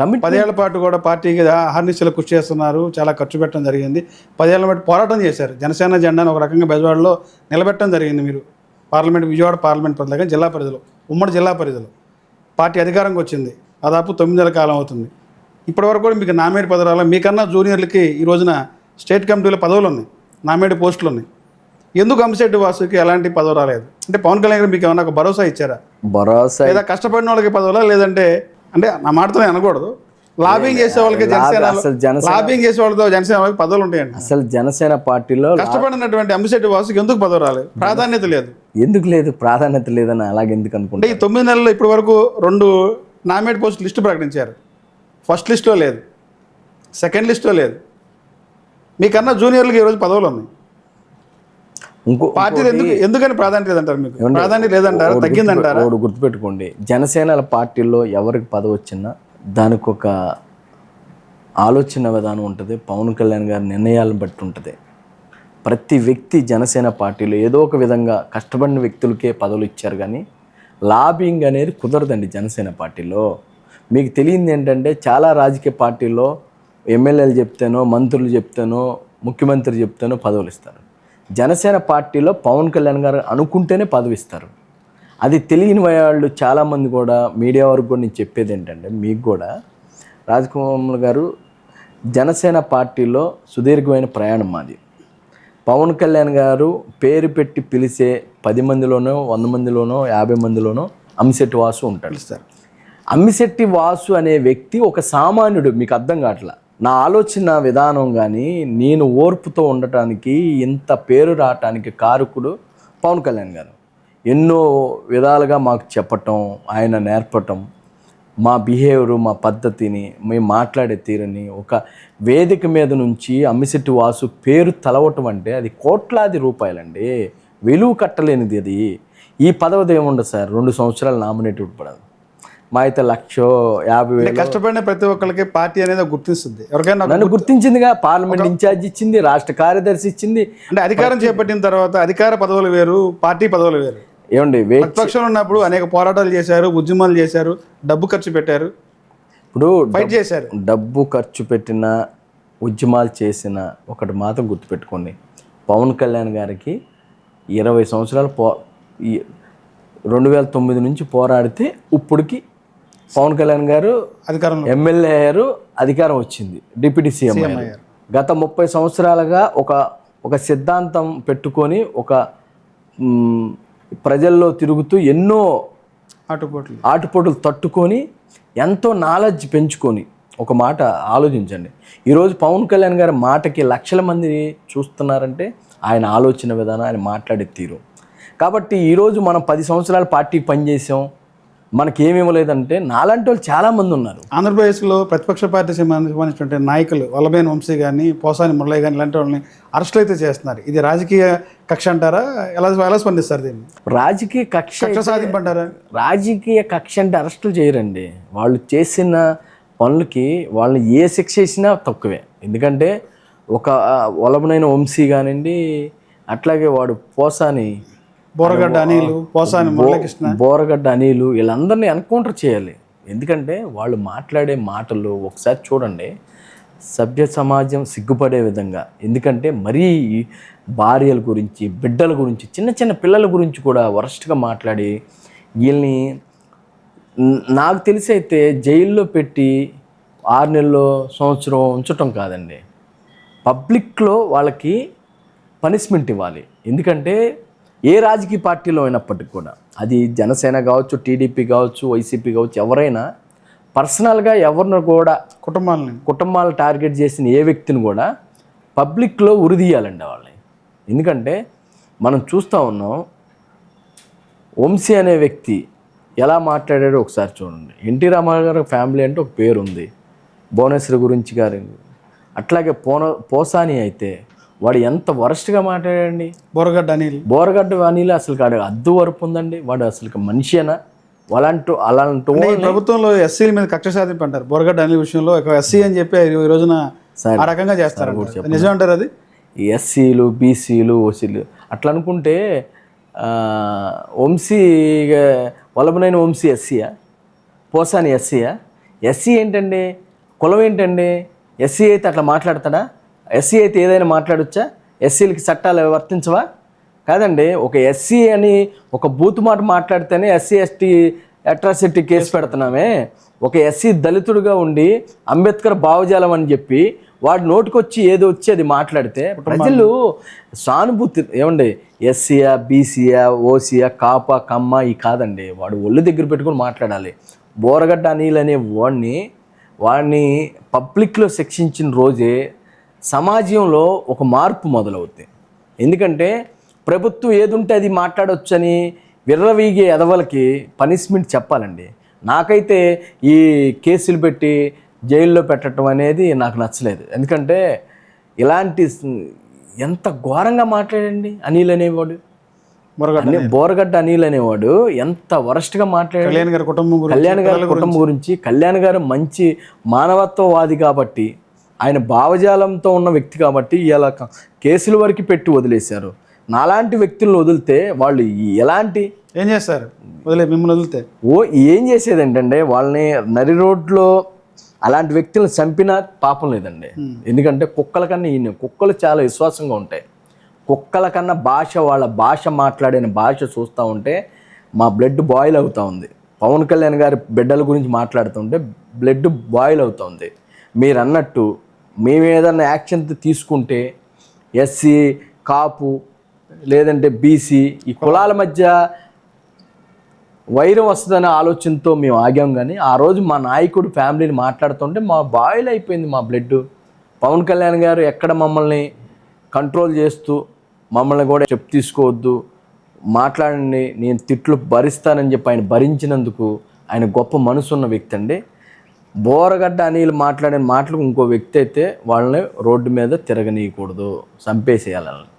Commit పదేళ్ళ పాటు కూడా పార్టీకి అహర్నిశలు కృషి చేస్తున్నారు. చాలా ఖర్చు పెట్టడం జరిగింది. పదేళ్ళ పాటు పోరాటం చేశారు. జనసేన జెండాను ఒక రకంగా బెజవాడలో నిలబెట్టడం జరిగింది మీరు. పార్లమెంట్ విజయవాడ పార్లమెంట్ పరిధిలో కానీ జిల్లా పరిధిలో ఉమ్మడి జిల్లా పరిధిలో పార్టీ అధికారంకి వచ్చింది. దాదాపు తొమ్మిది నెలల కాలం అవుతుంది. ఇప్పటివరకు కూడా మీకు నామేడి పదవులు మీకన్నా జూనియర్లకి ఈ రోజున స్టేట్ కమిటీలో పదవులు ఉన్నాయి. నామేడి పోస్టులు ఉన్నాయి. ఎందుకు అంశెట్టి వాసుకి ఎలాంటి పదవి రాలేదు? అంటే పవన్ కళ్యాణ్ గారు మీకు ఏమన్నా ఒక భరోసా ఇచ్చారా? భరోసా లేదా కష్టపడిన వాళ్ళకి పదవులా? లేదంటే అంటే నా మాటతో నేను అనకూడదు. లాబింగ్ చేసే వాళ్ళకి జనసేన అసలు జనసేన లాబింగ్ చేసే వాళ్ళతో జనసేన వాళ్ళకి పదవులు ఉంటాయండి అసలు జనసేన పార్టీలో కష్టపడినటువంటి అంశెట్టి వాసుకి ఎందుకు పదవి రాలేదు? ప్రాధాన్యత లేదు. ఎందుకు లేదు? ప్రాధాన్యత లేదని అలాగే ఎందుకు అనుకుంటా ఈ తొమ్మిది నెలల్లో ఇప్పటి వరకు రెండు నామినేట్ పోస్ట్ లిస్టు ప్రకటించారు. ఫస్ట్ లిస్ట్లో లేదు. సెకండ్ లిస్ట్లో లేదు. మీకన్నా జూనియర్లకి ఈరోజు పదవులు ఉన్నాయి. ఇంకో పార్టీలు ఎందుకు ఎందుకని ప్రాధాన్యత లేదంటారు మీకు? ప్రాధాన్యత లేదంటారా? తగ్గిందంటారా? ఒకటి గుర్తుపెట్టుకోండి. జనసేన పార్టీలో ఎవరికి పదవి వచ్చినా దానికి ఒక ఆలోచన విధానం ఉంటుంది. పవన్ కళ్యాణ్ గారి నిర్ణయాలను బట్టి ఉంటుంది. ప్రతి వ్యక్తి జనసేన పార్టీలో ఏదో ఒక విధంగా కష్టపడిన వ్యక్తులకే పదవులు ఇచ్చారు కానీ లాబింగ్ అనేది కుదరదండి జనసేన పార్టీలో. మీకు తెలియంది ఏంటంటే చాలా రాజకీయ పార్టీల్లో ఎమ్మెల్యేలు చెప్తానో మంత్రులు చెప్తానో ముఖ్యమంత్రి చెప్తానో పదవులు ఇస్తారు. జనసేన పార్టీలో పవన్ కళ్యాణ్ గారు అనుకుంటేనే పదవి ఇస్తారు అది తెలియని వాళ్ళు చాలామంది కూడా మీడియా వరకు కూడా నేను చెప్పేది ఏంటంటే మీకు కూడా రాజకుమార్ గారు జనసేన పార్టీలో సుదీర్ఘమైన ప్రయాణం మాది. పవన్ కళ్యాణ్ గారు పేరు పెట్టి పిలిచే పది మందిలోనో వంద మందిలోనో యాభై మందిలోనో అంశెట్టి వాసు ఉంటాడు. పిలుస్తారు. అమ్మిశెట్టి వాసు అనే వ్యక్తి ఒక సామాన్యుడు మీకు అర్థం కావట్లా? నా ఆలోచన విధానం కానీ నేను ఓర్పుతో ఉండటానికి ఇంత పేరు రావటానికి కారకుడు పవన్ కళ్యాణ్ గారు. ఎన్నో విధాలుగా మాకు చెప్పటం ఆయన నేర్పటం మా బిహేవియర్ మా పద్ధతిని మేము మాట్లాడే తీరుని ఒక వేదిక మీద నుంచి అమ్మిశెట్టి వాసు పేరు తలవటం అంటే అది కోట్లాది రూపాయలండి. విలువ కట్టలేనిది అది. ఈ పదవిది ఏముండదు సార్? రెండు సంవత్సరాలు నామినేటెడ్ పడదు. మా అయితే లక్ష యాభై వేలు. కష్టపడిన ప్రతి ఒక్కరికి పార్టీ అనేది గుర్తిస్తుంది. ఎవరికైనా నన్ను గుర్తించిందిగా పార్లమెంట్ ఇన్ఛార్జ్ ఇచ్చింది రాష్ట్ర కార్యదర్శి ఇచ్చింది. అంటే అధికారం చేపట్టిన తర్వాత అధికార పదవులు వేరు పార్టీ పదవులు వేరు. ఏమండి ప్రతిపక్షంలో ఉన్నప్పుడు అనేక పోరాటాలు చేశారు ఉద్యమాలు చేశారు డబ్బు ఖర్చు పెట్టారు. ఇప్పుడు ఫైట్ చేశారు. డబ్బు ఖర్చు పెట్టిన ఉద్యమాలు చేసిన ఒకటి మాత్రం గుర్తుపెట్టుకోండి. పవన్ కళ్యాణ్ గారికి ఇరవై సంవత్సరాలు పో రెండు వేల తొమ్మిది నుంచి పోరాడితే ఇప్పటికి పవన్ కళ్యాణ్ గారు అధికారంలో ఎమ్మెల్యే అయ్యారు అధికారం వచ్చింది. డిప్యూటీ సీఎం అయ్యారు. గత ముప్పై సంవత్సరాలుగా ఒక ఒక సిద్ధాంతం పెట్టుకొని ఒక ప్రజల్లో తిరుగుతూ ఎన్నో ఆటుపోట్లు. ఆటుపోటులు తట్టుకొని ఎంతో నాలెడ్జ్ పెంచుకొని ఒక మాట ఆలోచించండి. ఈరోజు పవన్ కళ్యాణ్ గారి మాటకి లక్షల మంది చూస్తున్నారంటే ఆయన ఆలోచన విధానం ఆయన మాట్లాడే తీరు. కాబట్టి ఈరోజు మనం పది సంవత్సరాలు పార్టీ పనిచేసాం. మనకేమేమి లేదంటే నాలాంటి వాళ్ళు చాలామంది ఉన్నారు ఆంధ్రప్రదేశ్లో ప్రతిపక్ష పార్టీ సంబంధించినటువంటి నాయకులు వల్లభేన్ వంశీ కానీ పోసాని మురళయ్య కానీ ఇలాంటి వాళ్ళని అరెస్టులు అయితే చేస్తున్నారు. ఇది రాజకీయ కక్ష అంటారా? ఎలా ఎలా స్పందిస్తారు దీన్ని? రాజకీయ కక్ష కక్ష సాధింపు అంటారా రాజకీయ కక్ష అంటే అరెస్టులు చేయరండి. వాళ్ళు చేసిన పనులకి వాళ్ళని ఏ శిక్ష వేసినా తక్కువే. ఎందుకంటే ఒక వలభనైన వంశీ కానివ్వండి అట్లాగే వాడు పోసాని బోరగడ్డ అనిలు పోసాని మురళీకృష్ణ. బోరగడ్డ అనిలు వీళ్ళందరినీ ఎన్కౌంటర్ చేయాలి. ఎందుకంటే వాళ్ళు మాట్లాడే మాటలు ఒకసారి చూడండి. సభ్య సమాజం సిగ్గుపడే విధంగా. ఎందుకంటే మరీ భార్యల గురించి బిడ్డల గురించి చిన్న చిన్న పిల్లల గురించి కూడా వరస్ట్గా మాట్లాడి వీళ్ళని నాకు తెలిసి అయితే జైల్లో పెట్టి ఆరు నెలలు సంవత్సరం ఉంచటం కాదండి. పబ్లిక్లో వాళ్ళకి పనిష్మెంట్ ఇవ్వాలి. ఎందుకంటే ఏ రాజకీయ పార్టీలో అయినప్పటికీ కూడా అది జనసేన కావచ్చు టీడీపీ కావచ్చు వైసీపీ కావచ్చు ఎవరైనా పర్సనల్గా ఎవరిని కూడా కుటుంబాలని. కుటుంబాలు టార్గెట్ చేసిన ఏ వ్యక్తిని కూడా పబ్లిక్లో ఉరిదీయాలండి వాళ్ళని. ఎందుకంటే మనం చూస్తూ ఉన్నాం వంశీ అనే వ్యక్తి ఎలా మాట్లాడాడో ఒకసారి చూడండి. ఎన్టీ రామారావు గారి ఫ్యామిలీ అంటే ఒక పేరు ఉంది భువనేశ్వరి గురించి గారి అట్లాగే పోన పోసాని అయితే వాడు ఎంత వరస్ట్గా మాట్లాడండి బోరగడ్డ అనిల్. బోరగడ్డ వాణిలో అసలు కాడు అద్దు వరపు ఉందండి. వాడు అసలు మనిషేనా? అలాంటి అలాంటి ప్రభుత్వంలో ఎస్సీల మీద కక్ష సాధింపు అంటారు. బోరగడ్డ అనిల్ విషయంలో ఒక ఎస్సీ అని చెప్పి ఈ రోజు సరే. ఆ రకంగా చేస్తారు నిజం అంటారు అది? ఎస్సీలు బీసీలు ఓసీలు అట్లా అనుకుంటే వంశీ వల్లభనైన వంశీ ఎస్సీయా? పోసాని ఎస్సీయా? ఎస్సీ ఏంటండి? కులం ఏంటండి? ఎస్సీ అయితే అట్లా మాట్లాడతాడా? ఎస్సీ అయితే ఏదైనా మాట్లాడొచ్చా? ఎస్సీలకి చట్టాలు వర్తించవా? కాదండి ఒక ఎస్సీ అని ఒక బూత్ మాట మాట్లాడితేనే ఎస్సీ ఎస్టీ అట్రాసిటీ కేసు పెడుతున్నామే. ఒక ఎస్సీ దళితుడిగా ఉండి అంబేద్కర్ భావజాలం అని చెప్పి వాడి నోటికొచ్చి ఏదో వచ్చి అది మాట్లాడితే ప్రజలు సానుభూతి ఏమండి ఎస్సీయా బీసీయా ఓసీయా కాపా కమ్మ ఈ కాదండి. వాడు ఒళ్ళు దగ్గర పెట్టుకొని మాట్లాడాలి. బోరగడ్డ అనిల్ అనే వాడిని వాడిని పబ్లిక్లో శిక్షించిన రోజే సమాజంలో ఒక మార్పు మొదలవుతుంది ఎందుకంటే ప్రభుత్వం ఏదుంటే అది మాట్లాడొచ్చని విర్రవీగే ఎదవలకి పనిష్మెంట్ చెప్పాలండి. నాకైతే ఈ కేసులు పెట్టి జైల్లో పెట్టడం అనేది నాకు నచ్చలేదు. ఎందుకంటే ఇలాంటి ఎంత ఘోరంగా మాట్లాడండి అనిల్ అనేవాడు. బోరగడ్డ అనిల్. అనేవాడు ఎంత వరస్ట్గా మాట్లాడాడు. కళ్యాణ్ గారి కుటుంబం కళ్యాణ్ గారి కుటుంబం గురించి కళ్యాణ్ గారు మంచి మానవత్వవాది కాబట్టి ఆయన భావజాలంతో ఉన్న వ్యక్తి కాబట్టి ఇలా కేసుల వరకు పెట్టి వదిలేశారు. నాలాంటి వ్యక్తులను వదిలితే వాళ్ళు ఎలాంటి ఏం చేస్తారు? వదిలే మిమ్మల్ని వదిలితే. ఓ ఏం చేసేది ఏంటంటే వాళ్ళని నరి రోడ్లో అలాంటి వ్యక్తులను చంపినా పాపం లేదండి. ఎందుకంటే కుక్కల కన్నా ఈయన కుక్కలు చాలా విశ్వాసంగా ఉంటాయి. కుక్కల కన్నా భాష వాళ్ళ భాష మాట్లాడిన భాష చూస్తూ ఉంటే మా బ్లడ్ బాయిల్ అవుతూ ఉంది. పవన్ కళ్యాణ్ గారి బిడ్డల గురించి మాట్లాడుతుంటే బ్లడ్ బాయిల్ అవుతుంది మీరు అన్నట్టు మేము ఏదైనా యాక్షన్ తీసుకుంటే ఎస్సీ కాపు లేదంటే బీసీ ఈ కులాల మధ్య వైరం వస్తుందనే ఆలోచనతో మేము ఆగాం కానీ ఆ రోజు మా నాయకుడు ఫ్యామిలీని మాట్లాడుతుంటే మా బాయిల్ అయిపోయింది మా బ్లడ్ పవన్ కళ్యాణ్ గారు ఎక్కడ మమ్మల్ని కంట్రోల్ చేస్తూ మమ్మల్ని కూడా చెప్పు తీసుకోవద్దు మాట్లాడండి నేను తిట్లు భరిస్తానని చెప్పి ఆయన భరించినందుకు ఆయన గొప్ప మనసు ఉన్న వ్యక్తి అండి. బోరగడ్డ అనిల్ మాట్లాడిన మాటలకు ఇంకో వ్యక్తి అయితే వాళ్ళని రోడ్డు మీద తిరగనీయకూడదు. చంపేసేయాలని